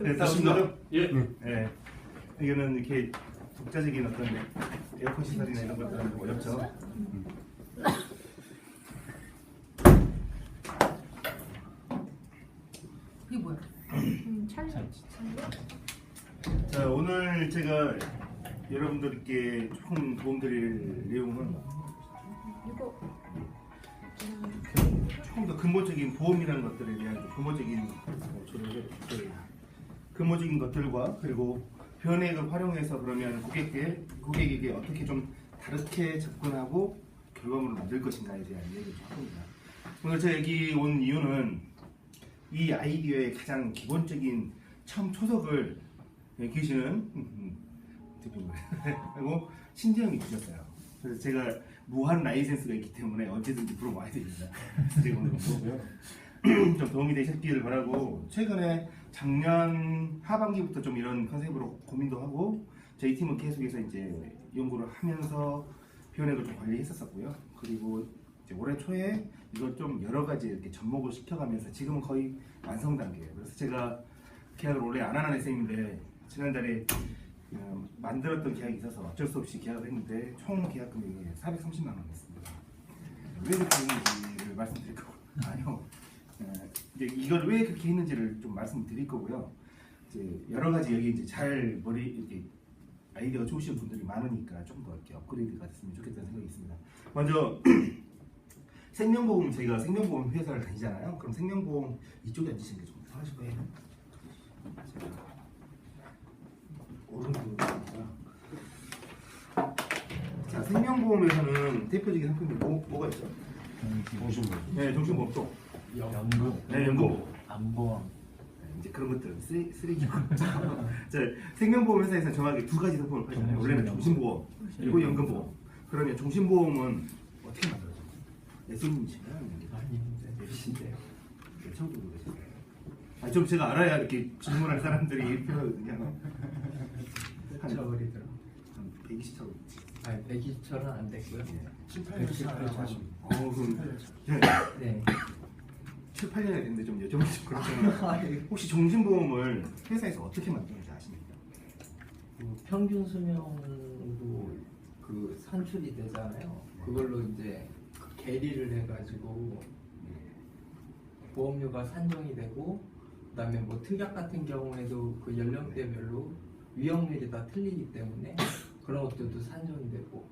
네, 다음 거죠? 예. 네. 이거는 이렇게 독자적인 어떤 에어컨 시설이나 이런 것들은 좀 어렵죠. 이게 뭐야? 음, 찰리. 자, 오늘 제가 여러분들께 조금 도움드릴 내용은 이거 조금 더 근본적인 보험이라는 것들에 대한 좀 근본적인 어, 조례를 그 근본적인 것들과 그리고 변액을 활용해서 그러면 고객께 고객에게 어떻게 좀 다르게 접근하고 결과물을 만들 것인가에 대한 얘기를 좀 합니다. 오늘 제가 여기 온 이유는 이 아이디어의 가장 기본적인 처음 초석을 계시는 대표님 그리고 신재영이 주셨어요. 그래서 제가 무한 라이센스가 있기 때문에 언제든지 물어봐야 됩니다. 제가 오늘 물어보고요. 좀 도움이 되셨기를 바라고 최근에 작년 하반기부터 좀 이런 컨셉으로 고민도 하고 저희 팀은 계속해서 이제 연구를 하면서 표현액을 좀 관리했었었고요. 그리고 올해 초에 이걸 좀 여러 가지 이렇게 접목을 시켜가면서 지금은 거의 완성 단계예요. 그래서 제가 계약을 원래 안 하는 SM인데 지난달에 어, 만들었던 계약이 있어서 어쩔 수 없이 계약을 했는데 총 계약 금액이 430만 원이었습니다. 왜 그렇게 했는지를 말씀드릴 거고 아니요. 어, 이제 이걸 왜 그렇게 했는지를 좀 말씀드릴 거고요. 이제 여러 가지 여기 이제 잘 머리 이렇게 아이디어가 좋으신 분들이 많으니까 좀 더 이렇게 업그레이드가 됐으면 좋겠다는 생각이 있습니다. 먼저 생명보험 저희가 생명보험 회사를 다니잖아요. 그럼 생명보험 이쪽에 앉으시는 게 좀 편하실 거예요. 자 생명보험에서는 대표적인 상품이 뭐, 뭐가 있죠? 정신보험. 네, 정신보험 또. 연금. 네, 연금. 안보험. 네, 이제 그런 것들은 쓰레, 쓰레기고. 자, 생명보험 회사에서는 정확하게 두 가지 상품을 팔잖아요. 원래는 정신보험 그리고 연금보험. 그러면 정신보험은 어떻게 만들어져? 예수님이시면 예수신데요. 네, 처음 거죠. 아, 좀 제가 알아야 이렇게 질문할 사람들이 필요하거든요. 한, 저버리더라. 한 120초. 아니 120초는 안 됐고요. 118년 어, 그럼 네. 네. 7, 8년이 됐는데 좀 여쭤보면 좀 그렇잖아요. 혹시 정신보험을 회사에서 어떻게 만드는지 아십니까? 그 평균 수명도 그 산출이 되잖아요. 그걸로 이제 그 계리를 해가지고 보험료가 산정이 되고 그다음에 뭐 특약 같은 경우에도 그 연령대별로 위험률이 다 틀리기 때문에 그런 것들도 산정이 되고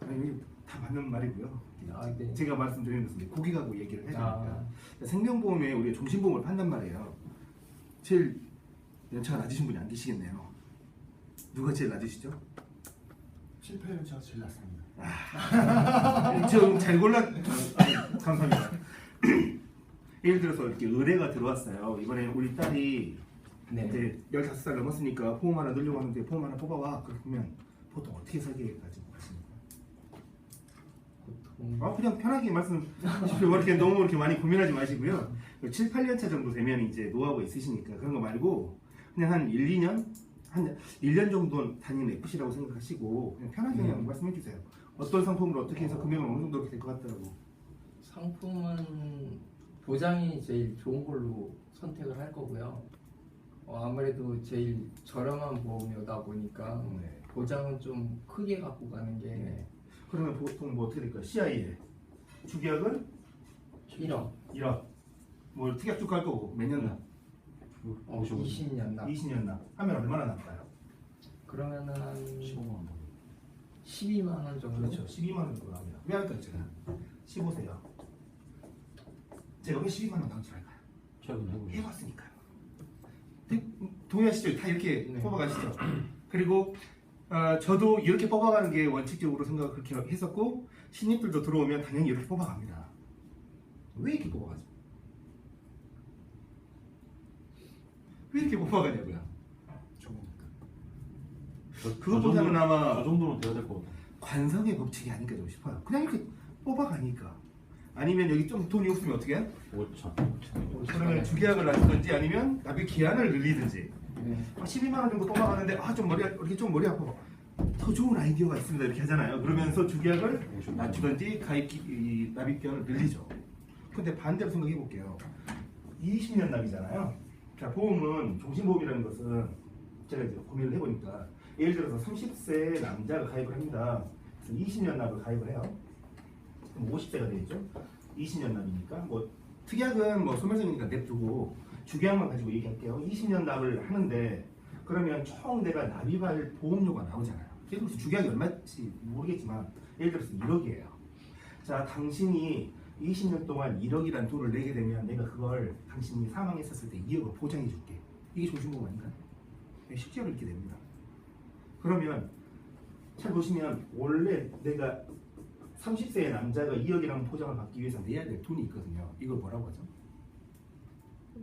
아니, 다 맞는 말이고요. 아, 네. 제가 말씀드리는 것은 고객하고 얘기를 해야 되니까 아. 생명보험에 우리가 종신보험을 판단 말이에요. 제일 연차가 낮으신 분이 안 계시겠네요. 누가 제일 낮으시죠? 7, 8년 차가 제일 낫습니다. 저잘 골라 아니, 감사합니다. 예를 들어서 이렇게 의뢰가 들어왔어요. 이번에 우리 딸이 네. 이제 15살 넘었으니까 보험 하나 넣으려고 하는데 보험 하나 뽑아와. 그러면 보통 어떻게 설계까지 아 그냥 편하게 말씀하십시오. 뭐 이렇게 너무 이렇게 많이 고민하지 마시고요. 7, 8년 차 정도 되면 이제 노하우가 있으시니까 그런 거 말고 그냥 한 1, 2년 한 1년 정도 다니는 FC라고 생각하시고 그냥 편하게 그냥 음. 말씀해 주세요. 어떤 상품을 어떻게 해서 금액은 어느 정도 이렇게 될 것 같더라고. 상품은 보장이 제일 좋은 걸로 선택을 할 거고요. 어, 아무래도 제일 저렴한 보험료다 보니까 네. 보장은 좀 크게 갖고 가는 게 그러면 보통 뭐 어떻게 될까요? CI에 주계약은 1억, 1억 뭐 특약 쭉 갈 거고 몇년 납? 어, 20년 납. 20년 납 하면 얼마나 납까요? 그러면은 한 15만 원. 12만 원 정도. 그렇죠 12만 원 정도 납니다 왜 할까요 제가? 15세요 제가 왜 12만 원 당첨할까요? 최근 해보죠. 해봤으니까요 네, 동의하시죠? 다 이렇게 네. 뽑아가시죠 그리고 어, 저도 이렇게 뽑아가는 게 원칙적으로 생각을 그렇게 했었고 신입들도 들어오면 당연히 이렇게 뽑아갑니다 왜 이렇게 뽑아가죠? 왜 이렇게 뽑아가냐고요 좋으니까. 그것보다는 아마 그 정도는 돼야 될 것 같아요. 관성의 법칙이 좀 싶어요. 그냥 이렇게 뽑아가니까. 아니면 여기 좀 돈이 없으면 어떻게 해? 5천. 그러면 주계약을 놔주든지 아니면 납입 기한을 늘리든지. 네. 아, 12만 원 정도 뽑아가는데 아 좀 머리 이렇게 좀 머리 아파. 더 좋은 아이디어가 있습니다 이렇게 하잖아요. 그러면서 주계약을 낮추든지 가입 기, 이, 납입 기한을 늘리죠. 근데 반대로 생각해 볼게요. 20년 납이잖아요. 자, 보험은 종신보험이라는 것은 제가 이제 고민을 해보니까 예를 들어서 30세 남자가 가입을 합니다. 그래서 20년 납을 가입을 해요. 그럼 50세가 되겠죠? 20년 납이니까 뭐 특약은 뭐 소멸성이니까 냅두고 주계약만 가지고 얘기할게요. 20년 납을 하는데 그러면 총 내가 납입할 보험료가 나오잖아요. 예를 들어서 주계약이 얼마인지 모르겠지만 예를 들어서 1억이에요. 자, 당신이 20년 동안 1억이라는 돈을 내게 되면 내가 그걸 당신이 사망했었을 때 2억을 보장해 줄게. 이게 종신보험 아닌가요? 네, 실제로 이렇게 됩니다. 그러면 잘 보시면 원래 내가 30세의 남자가 2억이라는 보장을 받기 위해서 내야 될 돈이 있거든요. 이걸 뭐라고 하죠?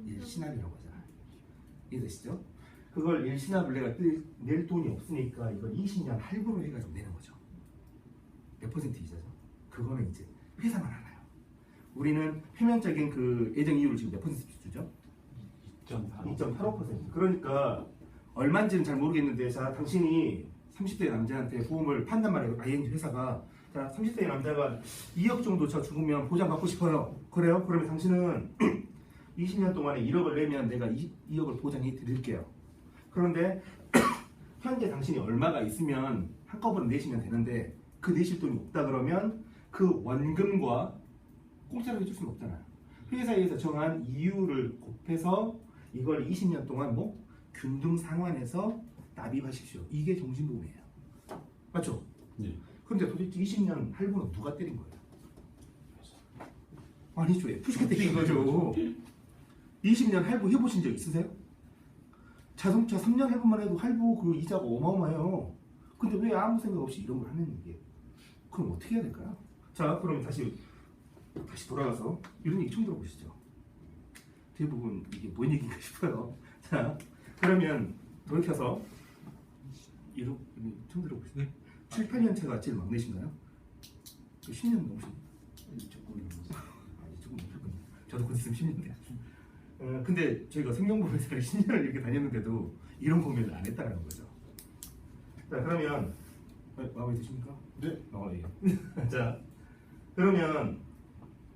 일시납이라고 하잖아요. 이해되시죠? 그걸 일시납을 내가 뜰- 낼 돈이 없으니까 이걸 20년 할부로 해가지고 내는 거죠. 몇 퍼센트 이자죠? 그거는 이제 회사만 알아요. 우리는 표면적인 그 예정 이율을 지금 몇 퍼센트 주죠? 2.85. 2.85%. 그러니까 얼마인지는 잘 모르겠는데 자 당신이 30대 남자한테 보험을 판단 말이에요. ING 회사가 자 30대 남자가 2억 정도 저 죽으면 보장 받고 싶어요. 그래요? 그러면 당신은 20년 동안에 1억을 내면 내가 2, 2억을 보장해 드릴게요. 그런데 현재 당신이 얼마가 있으면 한꺼번에 내시면 되는데 그 내실 돈이 없다 그러면 그 원금과 공짜로 해줄 수는 없잖아요. 회사에서 정한 이유를 곱해서 이걸 20년 동안 뭐 균등 상환해서 납입하십시오. 이게 종신보험이에요. 맞죠? 네. 근데 도대체 20년 할부는 누가 때린 거예요? 아니죠. FC가 때린 거죠. 20년 할부 해보신 적 있으세요? 자동차 3년 할부만 해도 할부 그 이자가 어마어마해요. 근데 왜 아무 생각 없이 이런 걸 하는 게? 그럼 어떻게 해야 될까요? 자, 그럼 다시 다시 돌아가서 이런 얘기 처음 들어보시죠. 대부분 이게 뭔 얘기인가 싶어요. 자, 그러면 돌이켜서 이런 처음 들어보시죠. 7, 8년 차가 제일 막내신가요? 그 10년 넘으신? 조금 넘었어요. 조금 넘으셨군요. 저도 곧 있으면 10년 돼요. 어, 근데 저희가 생명보험 회사를 10년을 이렇게 다녔는데도 이런 고민을 안 했다는 거죠. 자 그러면 어, 마음에 드십니까? 네. 어, 예. 자 그러면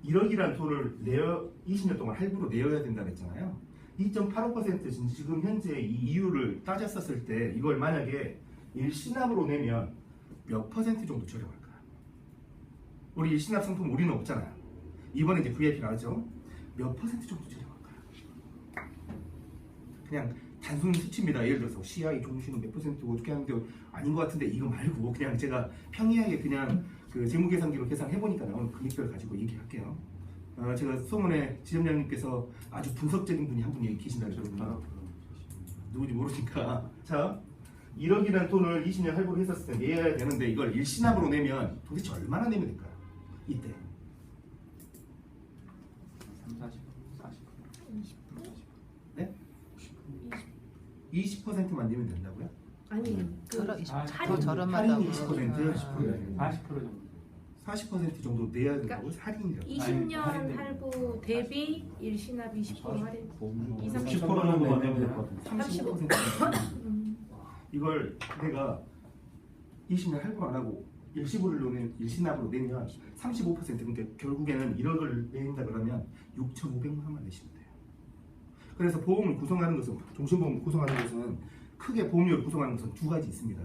1억이란 돈을 내어 20년 동안 할부로 내어야 된다고 했잖아요. 2.85% 지금- 현재 이 이유를 따졌었을 때 이걸 만약에 일시납으로 내면 몇 퍼센트 정도 저렴할까요? 우리 일시납 상품 우리는 없잖아요. 이번에 이제 VIP 나왔죠. 몇 퍼센트 정도 저렴할까요? 그냥 단순 수치입니다. 예를 들어서 CI 종신은 몇 퍼센트 어떻게 하는데 아닌 것 같은데 이거 말고 그냥 제가 평이하게 그냥 그 재무 계산기로 계산해 보니까 나오는 금액별 가지고 얘기할게요. 어, 제가 소문에 지점장님께서 아주 분석적인 분이 한 분이 계신다 그러거든요. 누군지 모르니까 자 1억이라는 돈을 20년 할부로 했었을 때 내야 되는데 이걸 일시납으로 내면 도대체 얼마나 내면 될까요? 이때 3, 40, 40. 20%만 내면 된다고요? 아니 그 저런 아, 더 할인 저렴하다고. 20%, 40% 40% 정도. 40% 정도 내야 된다고 할인이라고 20년 할인돼. 할부 대비 일시납 20% 할인. 보험료 20, 30% 30% 정도만 내면 내면 될것 같아요. 35% 음. 이걸 내가 20년 할부 안 하고 일시불로 내 일시납으로 내면 35% 그러니까 결국에는 1억을 내린다 그러면 6,500만 원만 내시면 돼요. 그래서 보험을 구성하는 것은 종신보험을 구성하는 것은 크게 보험료를 구성하는 것은 두 가지 있습니다.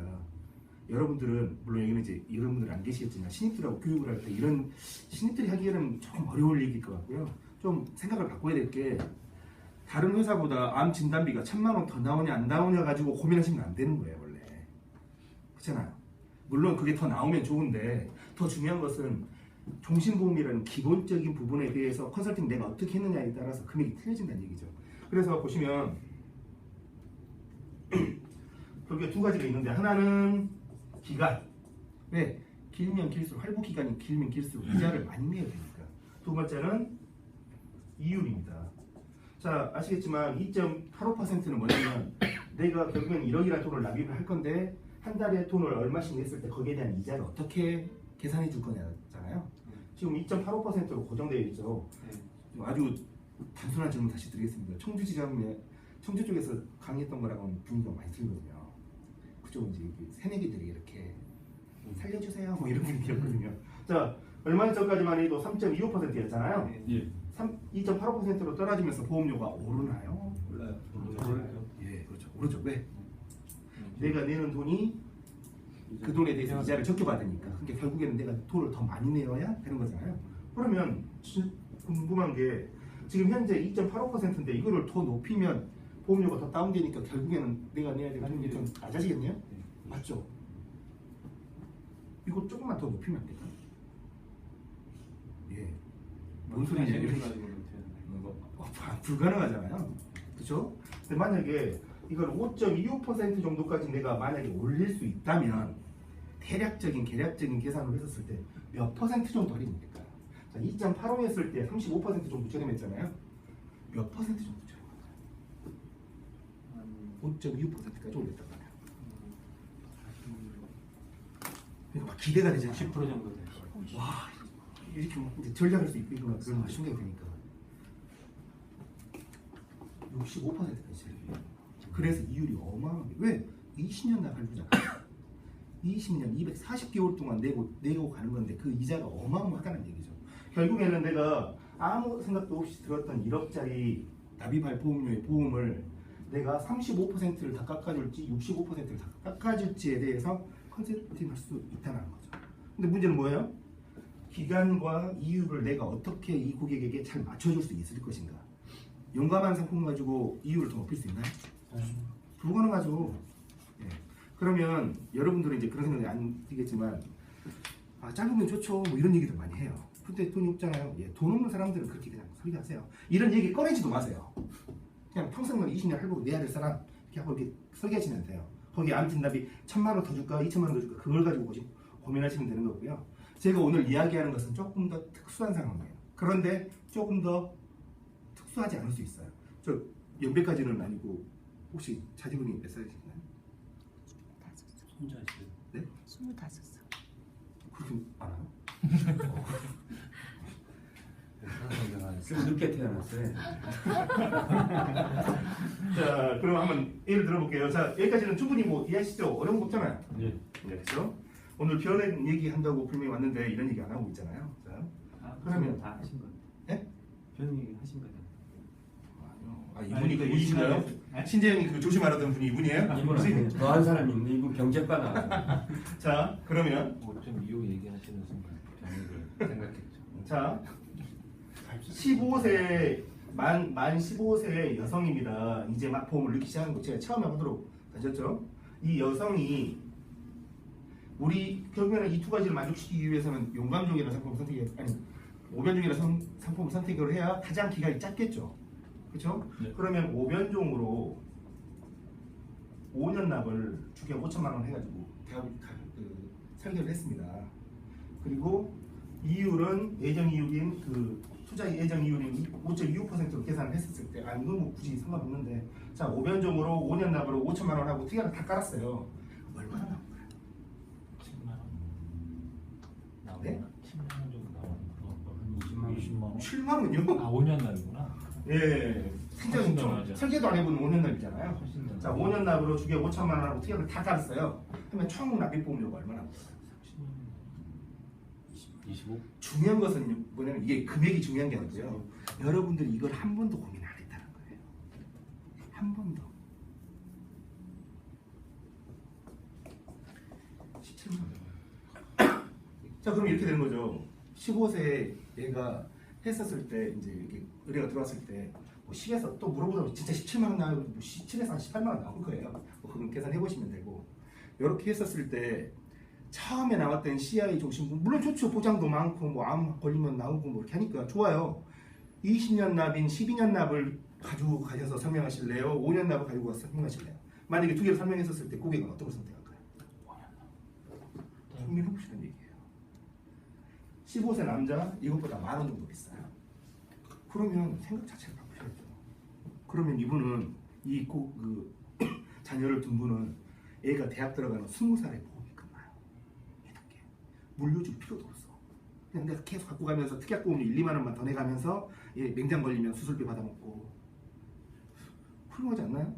여러분들은 물론 여기는 이제 여러분들 안 계시겠지만 신입들하고 교육을 할 때 이런 신입들이 하기에는 조금 어려울 얘기일 것 같고요. 좀 생각을 바꿔야 될 게 다른 회사보다 암 진단비가 천만 원 더 나오냐 안 나오냐 가지고 고민하시면 안 되는 거예요 원래 그렇잖아요 물론 그게 더 나오면 좋은데 더 중요한 것은 종신보험이라는 기본적인 부분에 대해서 컨설팅 내가 어떻게 했느냐에 따라서 금액이 틀려진다는 얘기죠 그래서 보시면 그게 두 가지가 있는데 하나는 기간 왜 길면 길수록 할부 기간이 길면 길수록 이자를 많이 내야 되니까 두 번째는 이율입니다 자 아시겠지만 2.85%는 뭐냐면 내가 결국엔 1억이라는 돈을 납입을 할 건데 한 달에 돈을 얼마씩 냈을 때 거기에 대한 이자를 어떻게 계산해 줄 거냐잖아요. 지금 2.85%로 고정되어 있죠. 네. 아주 단순한 질문 다시 드리겠습니다. 청주 지점에 청주 쪽에서 강의했던 거랑은 분위기가 많이 틀리거든요. 그쪽 이제 그 새내기들이 이렇게 살려주세요 뭐 이런 분위기였거든요. 자 얼마 전까지만 해도 3.25%였잖아요. 예. 2.85%로 떨어지면서 보험료가 오르나요? 몰라요. 몰라요. 예, 그렇죠. 오르죠. 왜? 내가 내는 돈이 그 돈에 대해서 이자를 적게 받으니까 그러니까 결국에는 내가 돈을 더 많이 내야 되는 거잖아요. 그러면 진- 궁금한 게 지금 현재 2.85%인데 이거를 더 높이면 보험료가 더 다운되니까 결국에는 내가 내야 될 돈이 좀 낮아지겠네요? 맞죠? 이거 조금만 더 높이면 안 될까? 예. 뭔 소리냐? 이렇게. 뭐, 어, 아, 불가능하잖아요. 그렇죠? 근데 만약에 이걸 5.25% 정도까지 내가 만약에 올릴 수 있다면 대략적인 계략적인 계산을 했었을 때 몇 퍼센트 정도 할인이 될까요? 자, 2.85 했을 때 35% 정도 저렴했잖아요. 몇 퍼센트 정도 저렴할까요? 5.25%까지 올렸단 말이야. 그러니까 막 기대가 되잖아요. 10% 정도 돼요. 와 이렇게 막 이제 전략할 수 있구나 그런 생각이 드니까 65%까지 제일 그래서 이율이 어마어마해 왜 20년 나갈 부잖아 20년 240개월 동안 내고 내고 가는 건데 그 이자가 어마어마하다는 얘기죠 결국에는 내가 아무 생각도 없이 들었던 1억짜리 납입할 보험료의 보험을 내가 35%를 다 깎아줄지 65%를 다 깎아줄지에 대해서 컨설팅 할 수 있다는 거죠 근데 문제는 뭐예요? 기간과 이유를 내가 어떻게 이 고객에게 잘 맞춰줄 수 있을 것인가? 용감한 상품 가지고 이유를 더 높일 수 있나요? 불가능하죠. 예. 그러면 여러분들은 이제 그런 생각이 안 들겠지만 아 짧으면 좋죠. 뭐 이런 얘기들 많이 해요. 근데 돈이 없잖아요. 예, 돈 없는 사람들은 그렇게 그냥 소리 하세요. 이런 얘기 꺼내지도 마세요. 그냥 평생만 20년 할부로 내야 될 사람 이렇게 하고 이렇게 설계하시면 돼요. 거기에 암진답이 천만 원 더 줄까, 이천만 원 더 줄까 그걸 가지고 지금 고민하시면 되는 거고요. 제가 오늘 이야기하는 것은 조금 더 특수한 상황이에요. 그런데 조금 더 특수하지 않을 수 있어요. 저 연배까지는 아니고 혹시 자제분이 몇 살이신가요? 손자시죠. 네? 스물다섯 살. 그렇게 알아요? 좀 늦게 태어났어요. 자, 그럼 한번 예를 들어볼게요. 자, 여기까지는 충분히 뭐 이해하시죠? 어려운 거 없잖아요. 예. 네, 그렇죠? 오늘 변의 얘기 한다고 분명히 왔는데 이런 얘기 안 하고 있잖아요. 자, 아, 그러면- 다 하신 거예요. 예? 변 얘기 하신 거죠. 아 이분이 아니, 그분이신가요? 네? 신재영이 그 조심하라던 분이 이분이에요? 이분 혹시? 더한 사람이 있네. 이분 경제과 나왔어. 자, 그러면 5.25 얘기하시는 순간 변액을 생각했죠. 자, 15세 만, 만 15세 여성입니다. 이제 막 보험을 넣기 시작한 거 제가 처음에 하도록 하셨죠? 이 여성이 우리 결국에는 이 두 가지를 만족시키기 위해서는 용감종이라는 상품을 선택해 아니 오변종이라는 상- 상품을 선택을 해야 가장 기간이 짧겠죠. 그렇죠? 네. 그러면 오변종으로 5년 납을 주게 5천만 원 해가지고 대학 그, 설계를 했습니다. 그리고 이율은 예정 이율인 그 투자 예정 이율인 5.25%로 계산을 했었을 때, 아 이건 뭐 굳이 상관없는데, 자 오변종으로 5년 납으로 5천만 원 하고 특약을 다 깔았어요. 얼마나 나온 거예요? 10만 원. 나오나? 네? 10만 원 정도 나오는 거. 한 20만 20만 원. 7만 원요? 아, 5년 날이구나. 예, 굉장히 좀 나죠. 설계도 안 해본 5년 납이잖아요. 훨씬 더 자 5년 납으로 주게 5천만 원 하고 특약을 다 깔았어요. 그러면 총 납입 보험료가 얼마나? 나와요? 25? 중요한 것은 뭐냐면 이게 금액이 중요한 게 아니고요. 여러분들이 이걸 한 번도 고민 안 했다는 거예요. 한 번도. 17만 원. 자, 그럼 이렇게 되는 거죠. 15세 얘가 했었을 때 이제 이렇게 의뢰가 들어왔을 때 뭐 10에서 또 물어보자면 진짜 17만 원 나오고 뭐 17에서 한 18만 원 나올 거예요. 뭐 그건 계산해 보시면 되고 이렇게 했었을 때 처음에 나왔던 CI 중심 물론 좋죠 보장도 많고 뭐 암 걸리면 나오고 뭐 이렇게 하니까 좋아요 20년 납인 12년 납을 가지고 가셔서 설명하실래요? 5년 납을 가지고 가서 설명하실래요? 만약에 두 개를 설명했었을 때 고객은 어떤 걸 선택할까요? 고민해 보시는 얘기예요 15세 남자 이것보다 만 원 정도 비싸요 그러면 생각 자체를 바꾸셔야죠 그러면 이분은 이그 자녀를 둔 분은 애가 대학 들어가는 20살에 보험이 끝나요 이렇게 물려줄 필요도 없어. 그냥 내가 계속 갖고 가면서 특약 보험료 1, 2만 원만 더 내가면서 예, 맹장 걸리면 수술비 받아먹고 훌륭하지 않나요?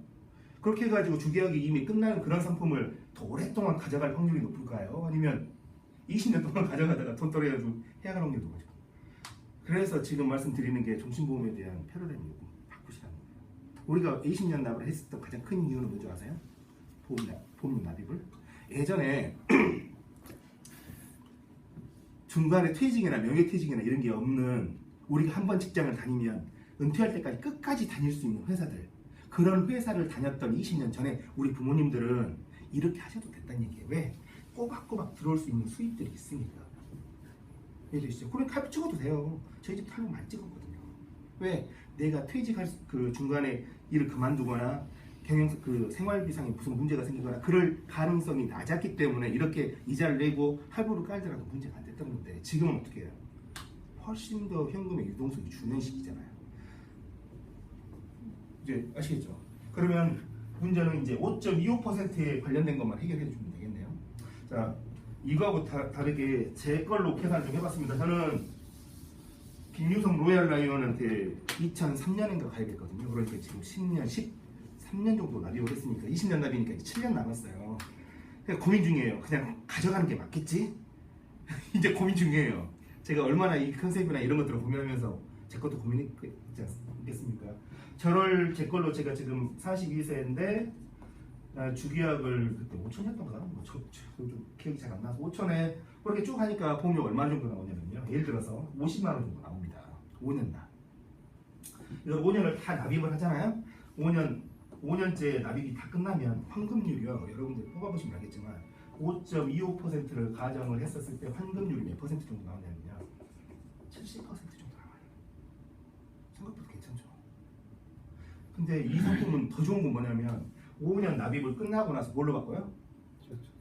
그렇게 해가지고 주계약이 이미 끝나는 그런 상품을 더 오랫동안 가져갈 확률이 높을까요? 아니면 20년 동안 가져가다가 돈 떨어져가지고 해약할 확률이 높아요? 그래서 지금 말씀드리는 게 종신보험에 대한 패러다임 요금 바꾸시라는 거예요. 우리가 20년 납을 했었던 가장 큰 이유는 뭔지 아세요? 보험, 납- 보험 납입을 예전에 중간에 퇴직이나 명예퇴직이나 이런 게 없는 우리가 한 번 직장을 다니면 은퇴할 때까지 끝까지 다닐 수 있는 회사들 그런 회사를 다녔던 20년 전에 우리 부모님들은 이렇게 하셔도 됐다는 얘기예요. 왜? 꼬박꼬박 들어올 수 있는 수입들이 있으니까. 이해되시죠? 그럼 칼 찍어도 돼요. 저희 집 탈모 많이 찍었거든요. 왜? 내가 퇴직할 수- 그 중간에 일을 그만두거나 경영 그 생활비상에 무슨 문제가 생기거나 그럴 가능성이 낮았기 때문에 이렇게 이자를 내고 할부를 깔더라도 문제가 안 됐던 건데 지금은 어떻게 해요? 훨씬 더 현금의 유동성이 주는 시기잖아요. 이제 아시겠죠? 그러면 문제는 이제 5.25%에 관련된 것만 해결해 주면 되겠네요. 자, 이거하고 다, 다르게 제 걸로 계산 좀 해봤습니다. 저는 김유성 로얄 라이온한테 2003년인가 가입했거든요. 그러니까 지금 10년, 13년 정도 납입을 했으니까 20년 납이니까 이제 7년 남았어요. 그냥 고민 중이에요. 그냥 가져가는 게 맞겠지? 이제 고민 중이에요. 제가 얼마나 이 컨셉이나 이런 것들을 고민하면서 제 것도 고민했지 않겠습니까? 저를 제 걸로 제가 지금 42세인데 아, 주계약을 그때 5천 했던가? 뭐 저, 저, 좀 기억이 잘 안 나서 5천에 그렇게 쭉 하니까 보험이 얼마 정도 나오냐면요. 예를 들어서 50만 원 정도 나옵니다. 5년 납. 이거 5년을 다 납입을 하잖아요. 5년 5년째 납입이 다 끝나면 환급률이요. 여러분들 뽑아보시면 알겠지만 5.25%를 가정을 했었을 때 환급률이 몇 퍼센트 정도 나오냐면요. 70% 정도 나와요. 생각보다 괜찮죠. 근데 이 상품은 더 좋은 건 뭐냐면 5년 납입을 끝나고 나서 뭘로 바꿔요?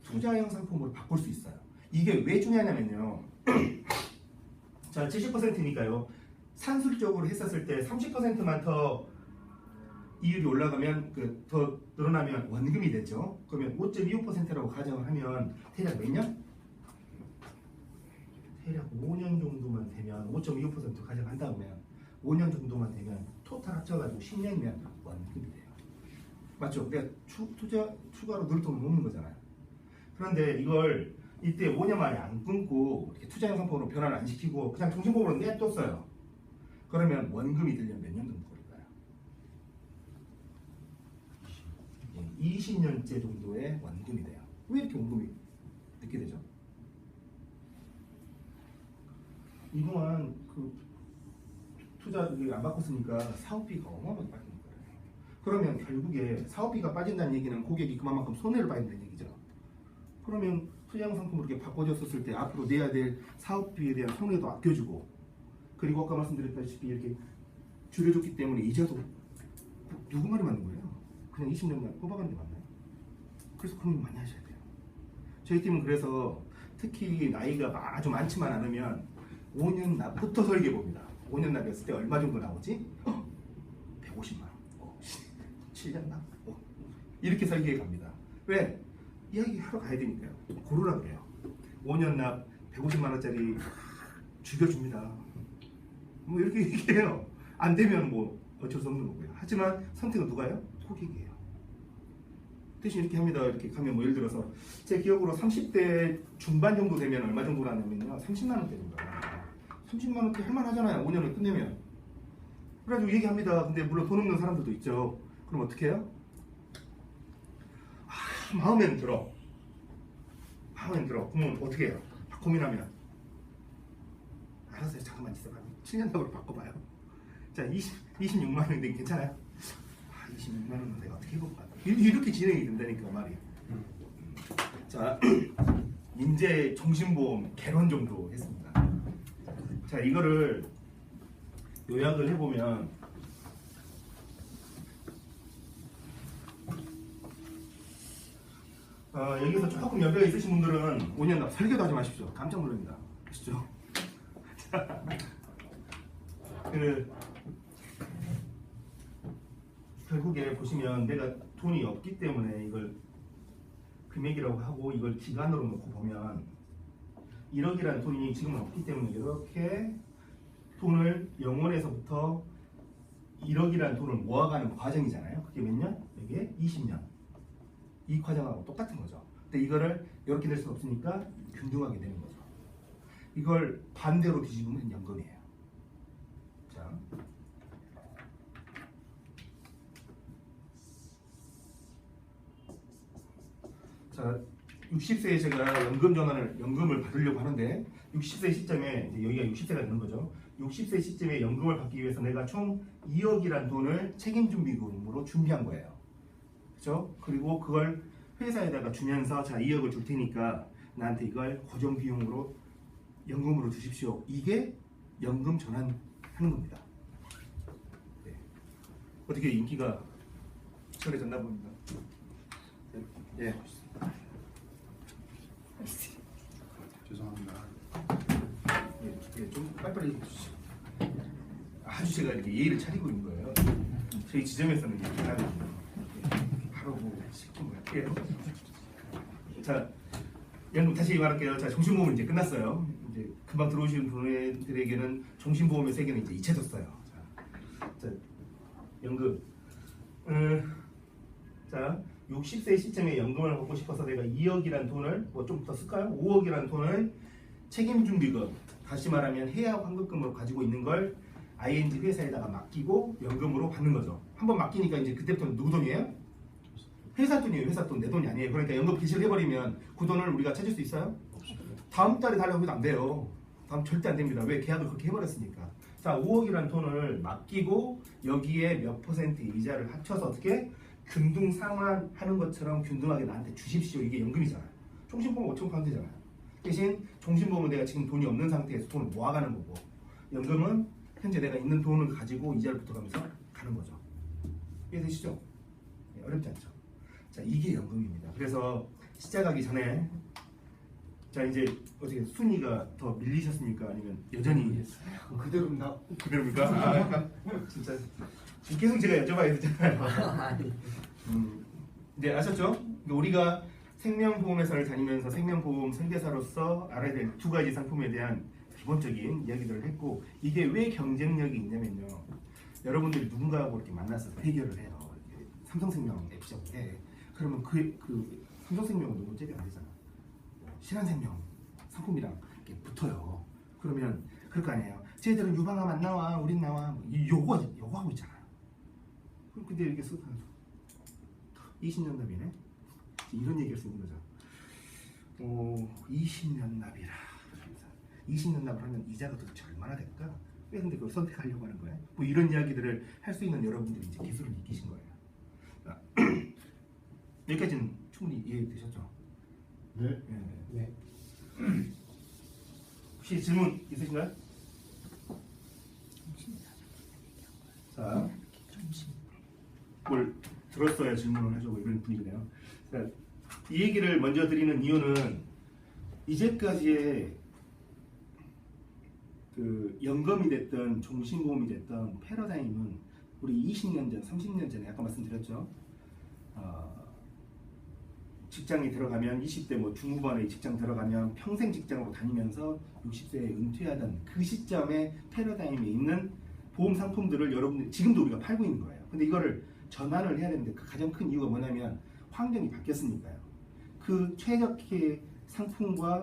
투자형 상품으로 바꿀 수 있어요. 이게 왜 중요하냐면요. 자, 70%니까요. 산술적으로 했었을 때 30%만 더 이율이 올라가면 그 더 늘어나면 원금이 되죠. 그러면 5.25%라고 가정을 하면 대략 몇 년? 대략 5년 정도만 되면 5.25% 가정한다면 5년 정도만 되면 토탈 합쳐가지고 10년이면 원금이 돼요. 맞죠? 내가 추, 투자 추가로 넣을 돈을 없는 거잖아요. 그런데 이걸 이때 5년 만에 안 끊고 이렇게 투자형 상품으로 변화를 안 시키고 그냥 종신보험으로 냅뒀어요. 그러면 원금이 되려면 몇 년 정도 걸릴까요? 예, 20년째 정도의 원금이 돼요. 왜 이렇게 원금이 늦게 되죠? 이동안 그 투자 이안 바꿨으니까 사업비가 어마어마하게 빠지는 거예요. 그러면 결국에 사업비가 빠진다는 얘기는 고객이 그만큼 손해를 된다는 얘기죠. 그러면 투자형 상품으로 이렇게 바꿔줬었을 때 앞으로 내야 될 사업비에 대한 손해도 아껴주고 그리고 아까 말씀드렸다시피 이렇게 줄여줬기 때문에 이자도 누구 말이 맞는 거예요? 그냥 20년간 뽑아가는 게 맞나요? 그래서 고민 많이 하셔야 돼요. 저희 팀은 그래서 특히 나이가 아주 많지만 않으면 5년 납부터 설계 봅니다. 5년 납이었을 때 얼마 정도 나오지? 어, 150만 원. 어, 7년 납. 어, 이렇게 설계해 갑니다. 왜? 이야기 하러 가야 되니까요. 고르라 그래요. 5년 납 150만 원짜리 죽여줍니다. 뭐 이렇게 얘기해요. 안 되면 뭐 어쩔 수 없는 거고요. 하지만 선택은 누가요? 고객이에요. 대신 이렇게 합니다. 이렇게 가면 뭐 예를 들어서 제 기억으로 30대 중반 정도 되면 얼마 정도 나냐면요. 30만 원대 정도. 30만 원대 할만하잖아요. 5년을 끝내면. 그래가지고 얘기합니다. 근데 물론 돈 없는 사람들도 있죠. 그럼 어떻게 해요? 아, 마음엔 들어. 마음엔 들어. 그러면 어떻게 해요? 고민하면. 알았어요. 잠깐만 있어봐. 7년 납으로 바꿔봐요. 자, 20, 26만 원인데 괜찮아요? 아, 26만 원은 내가 어떻게 해볼까? 이- 이렇게 진행이 된다니까 말이. 자, 인재 종신보험 개론 정도 했습니다. 자, 이거를 요약을 해보면 어, 여기서 조금 여유가 있으신 분들은 5년 납 설계도 하지 마십시오. 깜짝 놀랍니다. 아시죠? 자, 그 결국에 보시면 내가 돈이 없기 때문에 이걸 금액이라고 하고 이걸 기간으로 놓고 보면 1억이라는 돈이 지금은 없기 때문에 이렇게 돈을 영원에서부터 1억이라는 돈을 모아가는 과정이잖아요. 그게 몇 년? 이게 20년. 이 과정하고 똑같은 거죠. 근데 이거를 이렇게 될수 없으니까 균등하게 되는 거죠. 이걸 반대로 뒤집으면 연금이에요. 자, 60세에 제가 연금 전환을 연금을 받으려고 하는데 60세 시점에 여기가 60세가 되는 거죠. 60세 시점에 연금을 받기 위해서 내가 총 2억이란 돈을 책임 준비금으로 준비한 거예요. 그렇죠? 그리고 그걸 회사에다가 주면서 자 2억을 줄 테니까 나한테 이걸 고정 비용으로 연금으로 주십시오. 이게 연금 전환하는 겁니다. 네. 어떻게 인기가 철해졌나 봅니다. 예. 죄송합니다. 예, 예, 좀 빨리빨리 해주시죠. 아주 제가 이렇게 예의를 차리고 있는 거예요. 저희 지점에서는 이렇게 하거든요. 예, 바로 뭐 시키면 할게요. 자, 연금 다시 말할게요. 자, 종신보험은 이제 끝났어요. 이제 금방 들어오시는 분들에게는 종신보험의 세계는 이제 잊혀졌어요. 자, 자 연금. 음, 자, 60세 시점에 연금을 받고 싶어서 내가 2억이란 돈을 뭐 좀 더 쓸까요? 5억이란 돈을 책임준비금 다시 말하면 해약 환급금으로 가지고 있는 걸 ING 회사에다가 맡기고 연금으로 받는 거죠. 한번 맡기니까 이제 그때부터는 누구 돈이에요? 회사 돈이에요. 회사 돈 내 돈이 아니에요. 그러니까 연금 개시를 해버리면 그 돈을 우리가 찾을 수 있어요? 다음 달에 달라고 해도 안 돼요. 다음 절대 안 됩니다. 왜 계약을 그렇게 해버렸으니까. 자, 5억이라는 돈을 맡기고 여기에 몇 퍼센트 이자를 합쳐서 어떻게 균등 상환하는 것처럼 균등하게 나한테 주십시오. 이게 연금이잖아요. 종신보험 5천 원 되잖아요. 대신 종신보험은 내가 지금 돈이 없는 상태에서 돈을 모아가는 거고 연금은 현재 내가 있는 돈을 가지고 이자를 붙어가면서 가는 거죠. 이해되시죠? 네, 어렵지 않죠? 자 이게 연금입니다. 그래서 시작하기 전에 자 이제 어떻게 순위가 더 밀리셨습니까? 아니면 여전히 그대로입니다. 그대로입니까? 아, 진짜 계속 제가 여쭤봐야 되잖아요. 음, 이제 아셨죠? 그러니까 우리가 생명보험회사를 다니면서 생명보험 설계사로서 알아야 될 두 가지 상품에 대한 기본적인 이야기들을 했고 이게 왜 경쟁력이 있냐면요. 여러분들이 누군가하고 이렇게 만나서 해결을 해요. 삼성생명 앱시장 해. 그러면 그, 그 삼성생명은 누구 째려 안 되잖아. 뭐 신한생명 상품이랑 이렇게 붙어요. 그러면 그럴 거 아니에요. 쟤들은 유방암 안 나와, 우린 나와. 뭐 이- 요거 요거 하고 있잖아요. 그럼 근데 이렇게 쓱 20년 납이네. 이런 얘기할 수 있는 거죠. 어, 20년 납이라. 20년 납을 하면 이자가 도대체 얼마나 될까? 왜 근데 그걸 선택하려고 하는 거야? 뭐 이런 이야기들을 할 수 있는 여러분들이 이제 기술을 익히신 거예요. 자, 여기까지는 충분히 이해되셨죠? 네. 네. 네. 혹시 질문 있으신가요? 자, 뭘 들었어야 질문을 하죠. 이런 분위기네요. 자, 이 얘기를 먼저 드리는 이유는 이제까지의 그 연금이 됐든 종신보험이 됐든 패러다임은 우리 20년 전, 30년 전에 아까 말씀드렸죠. 어, 직장에 들어가면 20대 뭐 중후반에 직장 들어가면 평생 직장으로 다니면서 60세에 은퇴하던 그 시점에 패러다임에 있는 보험 상품들을 여러분들 지금도 우리가 팔고 있는 거예요. 근데 이거를 전환을 해야 되는데 그 가장 큰 이유가 뭐냐면 환경이 바뀌었으니까요. 그 최적의 상품과